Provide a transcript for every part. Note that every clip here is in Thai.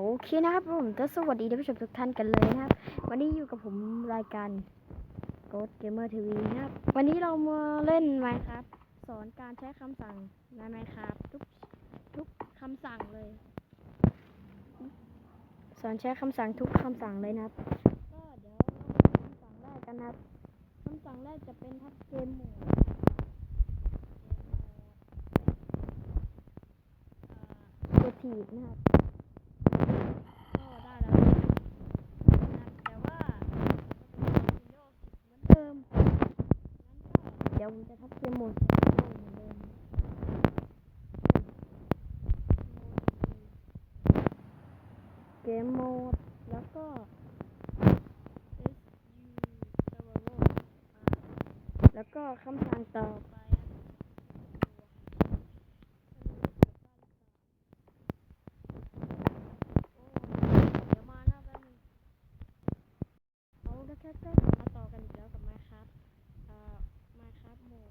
โอเคนะครับผมก็สวัสดีท่านผู้ชมทุกท่านกันเลยนะครับ วันนี้อยู่กับผมรายการ Ghost Gamer TV นะครับ วันนี้เรามาเล่น Minecraft สอนการใช้คำสั่งใน Minecraft ทุกทุกคำสั่งเลย สอนใช้คำสั่งทุกคำสั่งเลยนะครับ ก็เดี๋ยวคำสั่งแรกกันนะครับคำสั่งแรกจะเป็นทับเกมหมดกดถีบนะครับ ก็ได้แล้วนะครับแต่ว่าเหมือนเดิม งั้นก็เดี๋ยวผมจะทับเกมโหมดเหมือนเดิมเกมโหมดแล้วก็แล้วก็คำสั่งต่อไปเดี๋ยวมาหน้าแป๊บนึงเอาแล้วแค่ก็มาต่อกันอีกแล้วกับ Minecraft เอ่อ Minecraft โหมด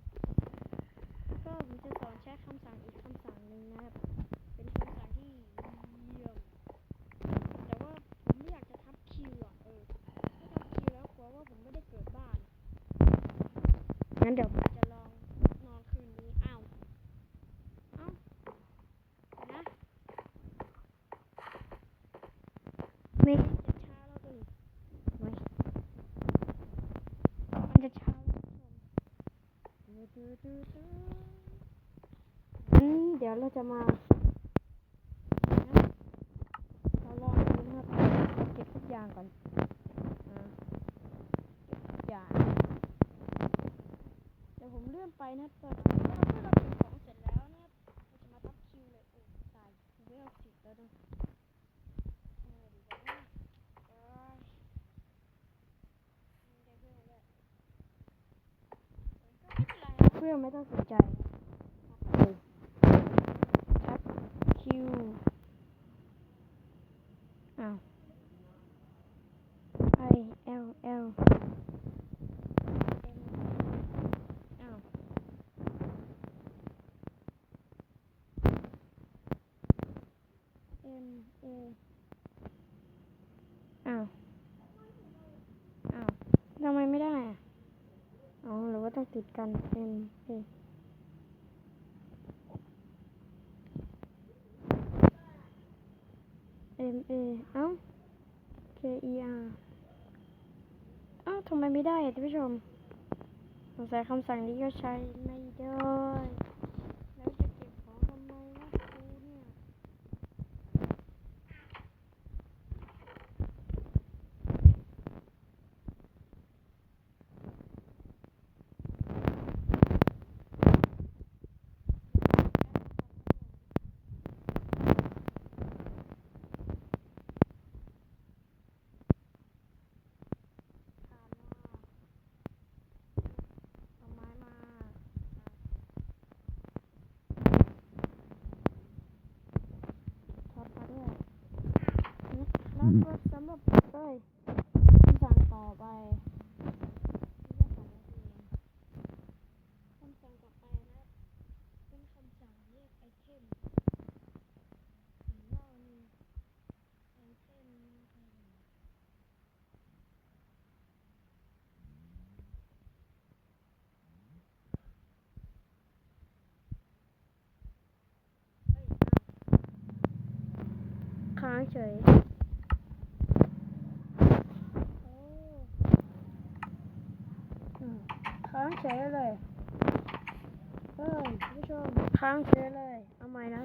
ก็ผมจะสอนใช้คำสั่งอีกคำสั่งหนึ่งนะครับ เป็นคำสั่งที่เยี่ยม แต่ว่าผมไม่อยากจะทับคิวอะ เออถ้าทับคิวแล้วกลัวว่าผมไม่ได้เกิดบ้าน งั้นเดี๋ยวผมจะลองนอนคืนนี้อ้าวเอ้านะไม่จะช้าแล้วตัวนี้ไม่มันจะช้าแล้วทุกคนอืมเดี๋ยวเราจะมานะเราลองดูนะครับเก็บทุกอย่างก่อนอ่าเก็บทุกอย่าง เดี๋ยวผมเลื่อนไปนะครับตอนนี้เมื่อเราเก็บของเสร็จแล้วนะครับเราจะมาทับคิวเลยโอ้ตายเวลสิบแล้วนะเออดีกว่านะเอ้ยไม่ได้เวลเลยเออก็ไม่เป็นไรนะเพื่อนไม่ต้องสนใจเลยทับคิวอ้าว I L L อ้าว M A อ้าว อ้าวทำไมไม่ได้อะอ๋อหรือว่าต้องติดกัน M A M A เอ้า K E R เอ้าทำไมไม่ได้อะท่านผู้ชมสงสัยคำสั่งนี้ก็ใช้ไม่ได้ แล้วจะเก็บของทำไมนะครูเนี่ย ผ่านมาเอาไม้มาทอดมาด้วย ก็สำหรับเต้ยคำสั่งต่อไปคำสั่งต่อไปนะเป็นคำสั่งเรียกไอเทมเห็นว่ามีไอเทมอะไรค้างเฉยโอ้อืมค้างเฉยเลย เฮ้ยผู้ชมค้างเฉยเลย เอาใหม่นะ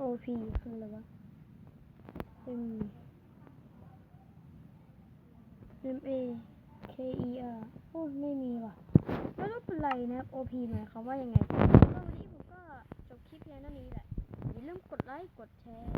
OP คืออะไรวะ M M A K E R โอ้ไม่มีว่ะไม่รู้เป็นไรนะ OP หมายความว่ายังไงก็วันนี้ผมก็จบคลิปเพียงเท่านี้แหละอย่าลืมกดไลค์ กดแชร์